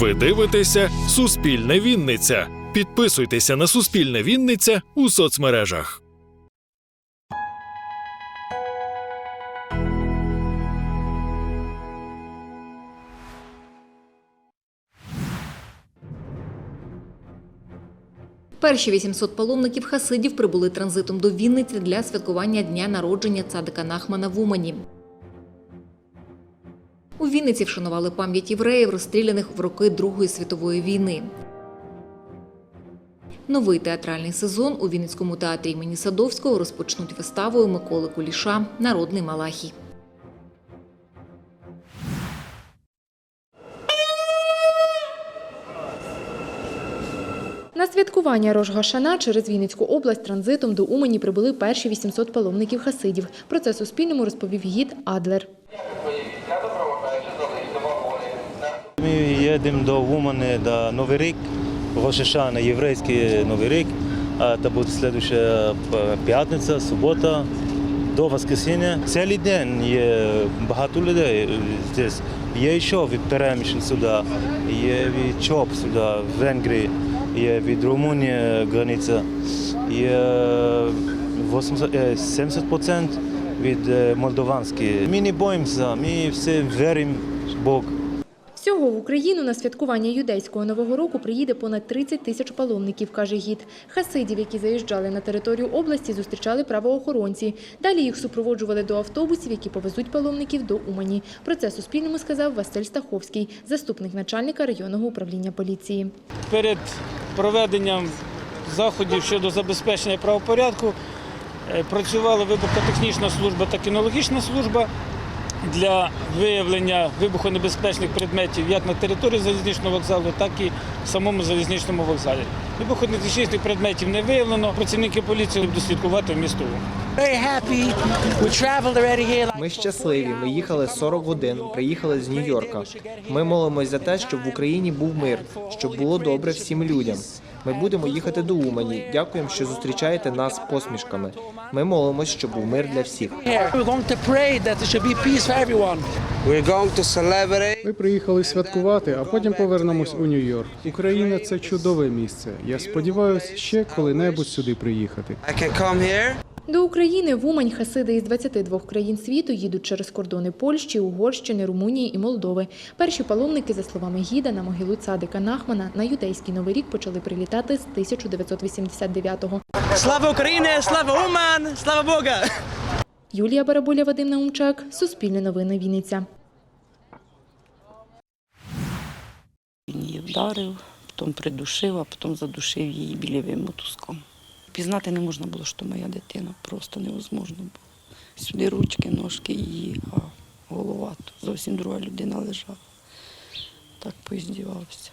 Ви дивитеся Суспільне Вінниця. Підписуйтеся на Суспільне Вінниця у соцмережах. Перші 800 паломників хасидів прибули транзитом до Вінниці для святкування дня народження цадика Нахмана в Умані. У Вінниці вшанували пам'ять євреїв, розстріляних в роки Другої світової війни. Новий театральний сезон у Вінницькому театрі імені Садовського розпочнуть виставою Миколи Куліша Народний Малахій. На святкування Рожгашана через Вінницьку область транзитом до Умані прибули перші 800 паломників хасидів. Про це Суспільному розповів гід Адлер. Ми їдемо до Умани до Новий рік, Рошашана, єврейський Новий рік. А це буде слідуюча п'ятниця, субота, до Воскресіння. Цілий день є багато людей тут. Є ще від переміщень сюди, є від ЧОП сюди, в Венгрії, є від Румунії границя, є 80, е, 70% від е, молдованської. Ми не боїмося, ми всі віримо в Бог. Всього в Україну на святкування юдейського нового року приїде понад 30 тисяч паломників, каже гід. Хасидів, які заїжджали на територію області, зустрічали правоохоронці. Далі їх супроводжували до автобусів, які повезуть паломників до Умані. Про це Суспільному сказав Василь Стаховський, заступник начальника районного управління поліції. перед проведенням заходів щодо забезпечення правопорядку е, працювала вибухотехнічна служба та кінологічна служба для виявлення вибухонебезпечних предметів як на території залізничного вокзалу, так і в самому залізничному вокзалі. Вибухонебезпечних предметів не виявлено. Працівники поліції будуть слідкувати в here. Ми щасливі. Ми їхали 40 годин, приїхали з Нью-Йорка. Ми молимось за те, щоб в Україні був мир, щоб було добре всім людям. Ми будемо їхати до Умані. Дякуємо, що зустрічаєте нас посмішками. Ми молимось, щоб був мир для всіх. Ми приїхали святкувати, а потім повернемось у Нью-Йорк. Україна це чудове місце. Я сподіваюся ще коли-небудь сюди приїхати. До України в Умань хасиди із 22 країн світу їдуть через кордони Польщі, Угорщини, Румунії і Молдови. Перші паломники, за словами гіда, на могилу цадика Нахмана на юдейський новий рік почали прилітати з 1989-го. Слава Україні! Слава Уман! Слава Бога! Юлія Барабуля, Вадим Наумчак, Суспільне новини Вінниця. Він її вдарив, потім придушив, а потім задушив її білєвим мотузком. Пізнати не можна було, що моя дитина, просто невозможно було. Сюди ручки, ножки її, а голова зовсім друга людина лежала. Так поіздівався.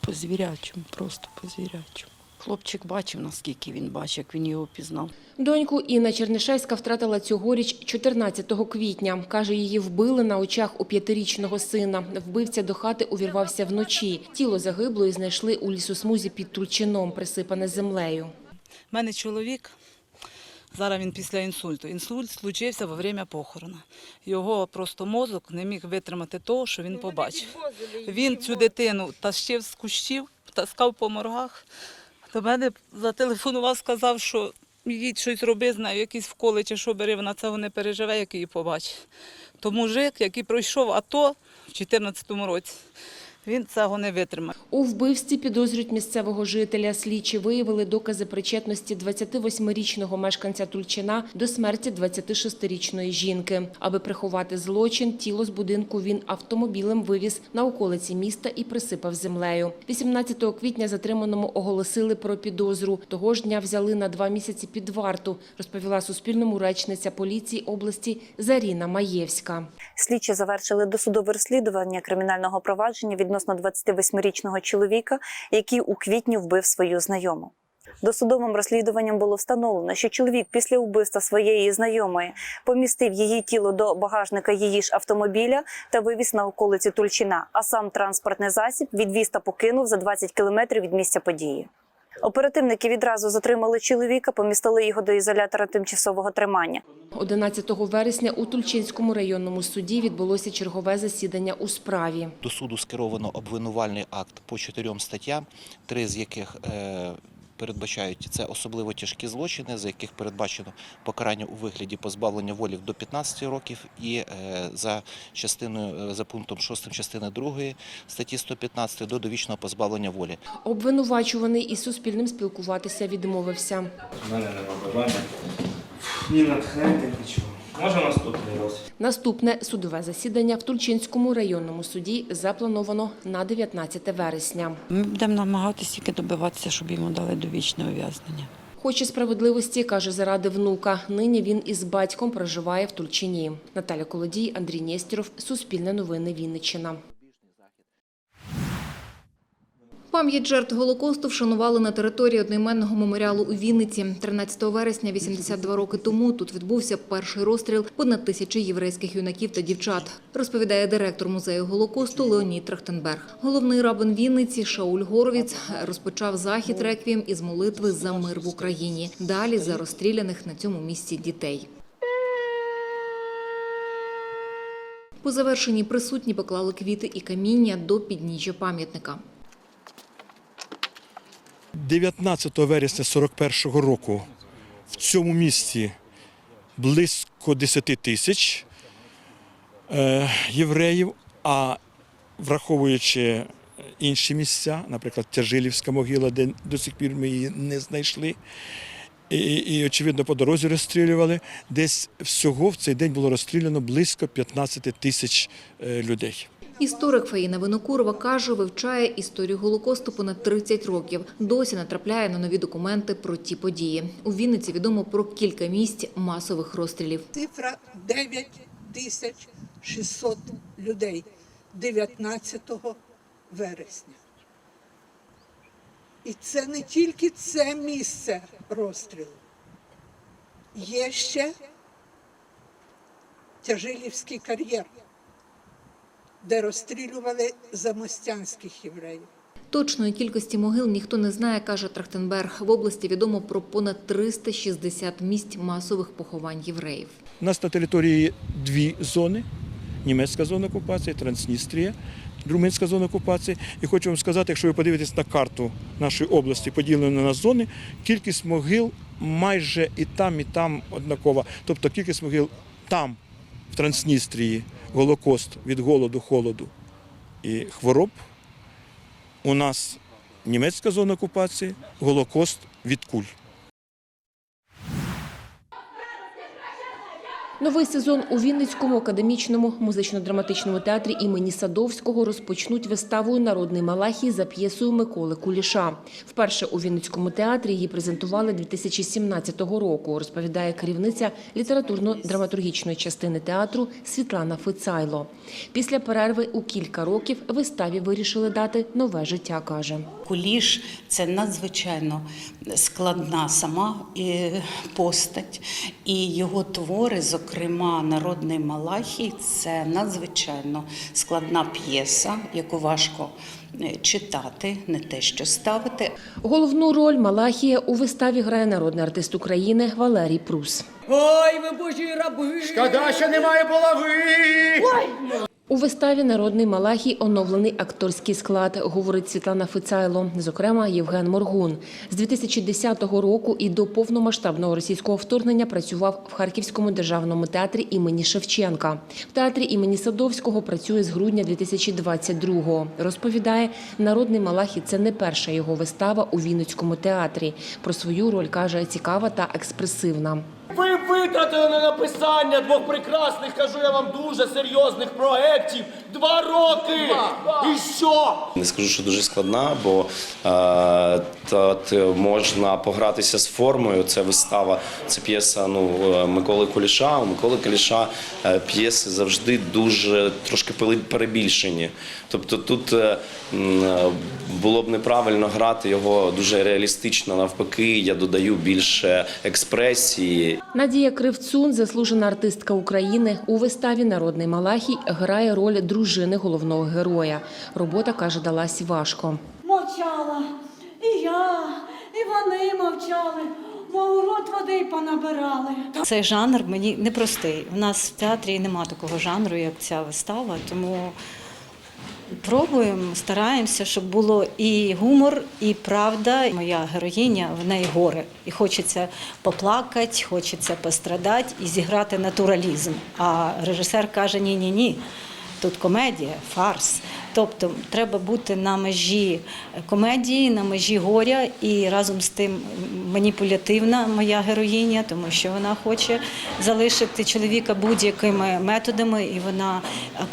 По звірячому, просто по звірячому. Хлопчик бачив, наскільки він бачив, як він його пізнав. Доньку Інна Чернишевська втратила цьогоріч 14 квітня. Каже, її вбили на очах у п'ятирічного сина. Вбивця до хати увірвався вночі. Тіло загиблої знайшли у лісосмузі під Тульчином, присипане землею. У мене чоловік, зараз він після інсульту. Інсульт случився во время похорона. Його просто мозок не міг витримати того, що він побачив. Він цю дитину тащив з кущів, таскав по моргах. До мене зателефонував, сказав, що їдь щось роби з нею, якісь вколи чи що бери, вона цього не переживе, як її побачить. То мужик, який пройшов АТО в 2014 році, він цього не витримав. У вбивстві підозрюють місцевого жителя. Слідчі виявили докази причетності 28-річного мешканця Тульчина до смерті 26-річної жінки. Аби приховати злочин, тіло з будинку він автомобілем вивіз на околиці міста і присипав землею. 18 квітня затриманому оголосили про підозру. Того ж дня взяли на два місяці під варту, розповіла Суспільному речниця поліції області Заріна Маєвська. Слідчі завершили досудове розслідування кримінального провадження відносно 28-річного чоловіка, який у квітні вбив свою знайому. Досудовим розслідуванням було встановлено, що чоловік після вбивства своєї знайомої помістив її тіло до багажника її ж автомобіля та вивіз на околиці Тульчина, а сам транспортний засіб відвіз та покинув за 20 кілометрів від місця події. Оперативники відразу затримали чоловіка, помістили його до ізолятора тимчасового тримання. 11 вересня у Тульчинському районному суді відбулося чергове засідання у справі. До суду скеровано обвинувальний акт по чотирьом статтям, три з яких е, передбачають це особливо тяжкі злочини, за яких передбачено покарання у вигляді позбавлення волі до 15 років, і е, за частиною е, за пунктом 6 частини 2 статті 115 до довічного позбавлення волі. Обвинувачуваний із Суспільним спілкуватися відмовився. У мене нема бажання. Ні натхнення, нічого. Може наступний раз. Наступне судове засідання в Тульчинському районному суді заплановано на 19 вересня. Ми будемо намагатися тільки добиватися, щоб йому дали довічне ув'язнення. Хоче справедливості, каже, заради внука. Нині він із батьком проживає в Тульчині. Наталя Колодій, Андрій Нєстіров, Суспільне новини Вінниччина. Пам'ять жертв Голокосту вшанували на території одноіменного меморіалу у Вінниці. 13 вересня, 82 роки тому, тут відбувся перший розстріл понад тисячі єврейських юнаків та дівчат, розповідає директор музею Голокосту Леонід Трахтенберг. Головний рабин Вінниці Шауль Горовіц розпочав захід реквієм із молитви за мир в Україні. Далі за розстріляних на цьому місці дітей. По завершенні присутні поклали квіти і каміння до підніжжя пам'ятника. 19 вересня 41-го року в цьому місті близько 10 тисяч е, євреїв, а враховуючи інші місця, наприклад, Тяжилівська могила, де до сих пір ми її не знайшли, і, і, очевидно, по дорозі розстрілювали. Десь всього в цей день було розстріляно близько 15 тисяч е, людей. Історик Фаїна Винокурова каже, вивчає історію Голокосту понад 30 років. Досі натрапляє на нові документи про ті події. У Вінниці відомо про кілька місць масових розстрілів. Цифра 9600 людей 19 вересня. І це не тільки це місце розстрілу. Є ще Тяжилівський кар'єр, де розстрілювали замостянських євреїв. Точної кількості могил ніхто не знає, каже Трахтенберг. В області відомо про понад 360 місць масових поховань євреїв. У нас на території дві зони: німецька зона окупації, Трансністрія, румунська зона окупації. І хочу вам сказати, якщо ви подивитесь на карту нашої області, поділену на зони, кількість могил майже і там, і там однакова. Тобто кількість могил там, в Трансністрії, Голокост від голоду, холоду і хвороб. У нас німецька зона окупації, Голокост від куль. Новий сезон у Вінницькому академічному музично-драматичному театрі імені Садовського розпочнуть виставою Народний Малахій за п'єсою Миколи Куліша. Вперше у Вінницькому театрі її презентували 2017 року, розповідає керівниця літературно-драматургічної частини театру Світлана Фицайло. Після перерви у кілька років виставі вирішили дати нове життя, каже. Куліш це надзвичайно складна сама е, постать, і його твори, зокрема, народний Малахій, це надзвичайно складна п'єса, яку важко е, читати, не те що ставити. Головну роль Малахія у виставі грає народний артист України Валерій Прус. Ой, ви божі раби! Шкода, що немає булави! У виставі Народний Малахій оновлений акторський склад, говорить Світлана Фицайло, зокрема Євген Моргун. З 2010 року і до повномасштабного російського вторгнення працював в Харківському державному театрі імені Шевченка. В театрі імені Садовського працює з грудня 2022-го. Розповідає, Народний Малахій – це не перша його вистава у Вінницькому театрі. Про свою роль каже цікава та експресивна. Ви витратили на написання двох прекрасних, кажу я вам, дуже серйозних проєктів. Два роки! І що? Не скажу, що дуже складна, бо е, тут можна погратися з формою. Це вистава, це п'єса ну, е, Миколи Куліша. У Миколи Куліша е, п'єси завжди дуже трошки перебільшені. Тобто тут е, е, було б неправильно грати його дуже реалістично. Навпаки, я додаю більше експресії. Надія Кривцун, заслужена артистка України, у виставі Народний Малахій грає роль дружини головного героя. Робота каже, далась важко. Мовчала. І я, І вони мовчали, бо рот води понабирали. Цей жанр мені непростий. У нас в театрі нема такого жанру, як ця вистава, тому пробуємо, стараємося, щоб було і гумор, і правда. Моя героїня в неї горе. І хочеться поплакати, хочеться пострадати і зіграти натуралізм. А режисер каже: ні, ні, ні. Тут комедія, фарс. Тобто треба бути на межі комедії, на межі горя і разом з тим маніпулятивна моя героїня, тому що вона хоче залишити чоловіка будь-якими методами, і вона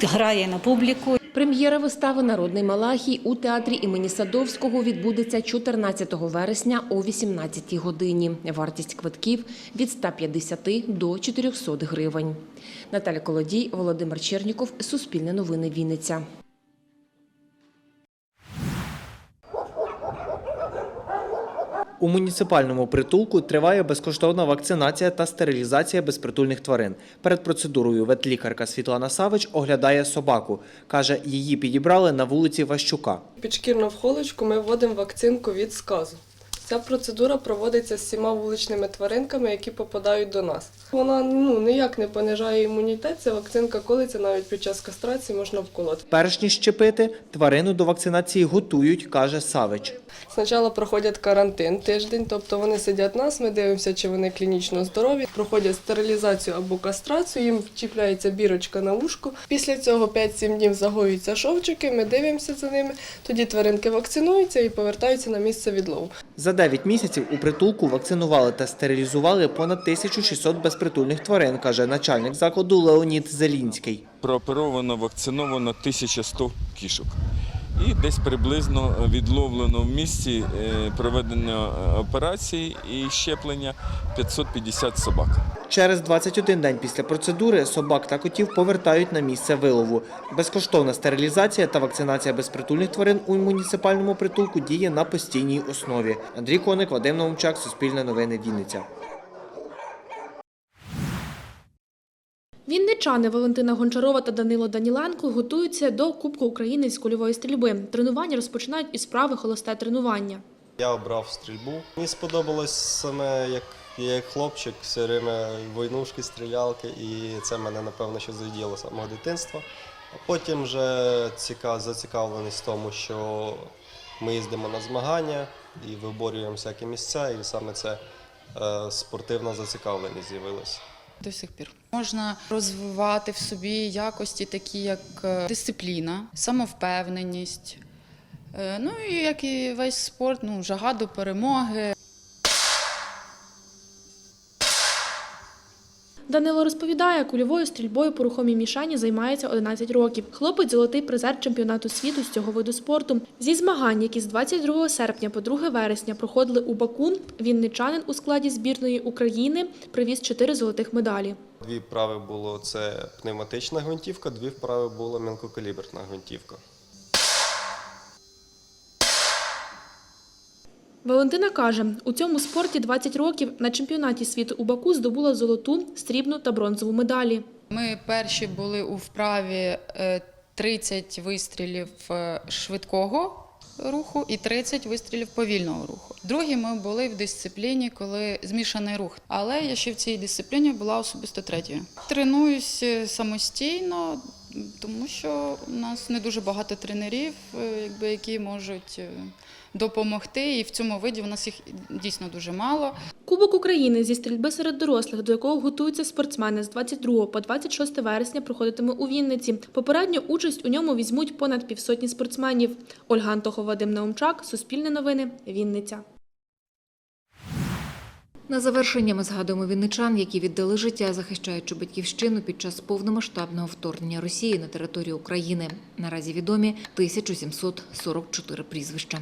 грає на публіку. Прем'єра вистави Народний Малахій у театрі імені Садовського відбудеться 14 вересня о 18 годині. Вартість квитків від 150 до 400 гривень. Наталя Колодій, Володимир Черніков, Суспільне новини Вінниця. У муніципальному притулку триває безкоштовна вакцинація та стерилізація безпритульних тварин. Перед процедурою ветлікарка Світлана Савич оглядає собаку. Каже, її підібрали на вулиці Ващука. Підшкірно в холочку ми вводимо вакцинку від сказу. Ця процедура проводиться з всіма вуличними тваринками, які попадають до нас. Вона ну ніяк не понижає імунітет. Ця вакцинка колиться навіть під час кастрації можна вколоти. Перш ніж щепити, тварину до вакцинації готують, каже Савич. Спочатку проходять карантин тиждень, тобто вони сидять нас, ми дивимося, чи вони клінічно здорові. Проходять стерилізацію або кастрацію, їм чіпляється бірочка на вушку. Після цього 5-7 днів загоюються шовчики, ми дивимося за ними. Тоді тваринки вакцинуються і повертаються на місце відлову. За 9 місяців у притулку вакцинували та стерилізували понад 1600 безпритульних тварин, каже начальник закладу Леонід Зелінський. прооперовано, вакциновано 1100 кішок. І десь приблизно відловлено в місці е, проведення е, операції і щеплення 550 собак. Через 21 день після процедури собак та котів повертають на місце вилову. Безкоштовна стерилізація та вакцинація безпритульних тварин у муніципальному притулку діє на постійній основі. Андрій Коник, Вадим Наумчак, Суспільне новини, Вінниця. Вінничани Валентина Гончарова та Данило Даніленко готуються до Кубку України з кульової стрільби. Тренування розпочинають із справи холосте тренування. Я обрав стрільбу. Мені сподобалось саме, як я як хлопчик, все время войнушки, стрілялки, і це мене, напевно, задіяло з самого дитинства. А потім вже ціка, зацікавленість в тому, що ми їздимо на змагання і виборюємо всякі місця, і саме це е, спортивна зацікавленість з'явилася. До сих пір можна розвивати в собі якості, такі як е, дисципліна, самовпевненість. Е, Ну і як і весь спорт, ну, жага до перемоги. Данило розповідає, кульовою стрільбою по рухомій мішені займається 11 років. Хлопець – золотий призер чемпіонату світу з цього виду спорту. Зі змагань, які з 22 серпня по 2 вересня проходили у Баку, вінничанин у складі збірної України привіз 4 золотих медалі. Дві вправи було це пневматична гвинтівка, дві вправи була мілкокаліберна гвинтівка. Валентина каже, у цьому спорті 20 років на чемпіонаті світу у Баку здобула золоту, срібну та бронзову медалі. Ми перші були у вправі е, 30 вистрілів е, швидкого руху і 30 вистрілів повільного руху. Другі ми були в дисципліні, коли змішаний рух. Але я ще в цій дисципліні була особисто третьою. Тренуюсь е, самостійно, тому що у нас не дуже багато тренерів, е, якби, які можуть е, допомогти. І в цьому виді у нас їх дійсно дуже мало. Кубок України зі стрільби серед дорослих, до якого готуються спортсмени з 22 по 26 вересня, проходитиме у Вінниці. Попередню участь у ньому візьмуть понад півсотні спортсменів. Ольга Антохова, Вадим Наумчак, Суспільне новини, Вінниця. На завершення ми згадуємо вінничан, які віддали життя, захищаючи батьківщину під час повномасштабного вторгнення Росії на територію України. Наразі відомі 1744 прізвища.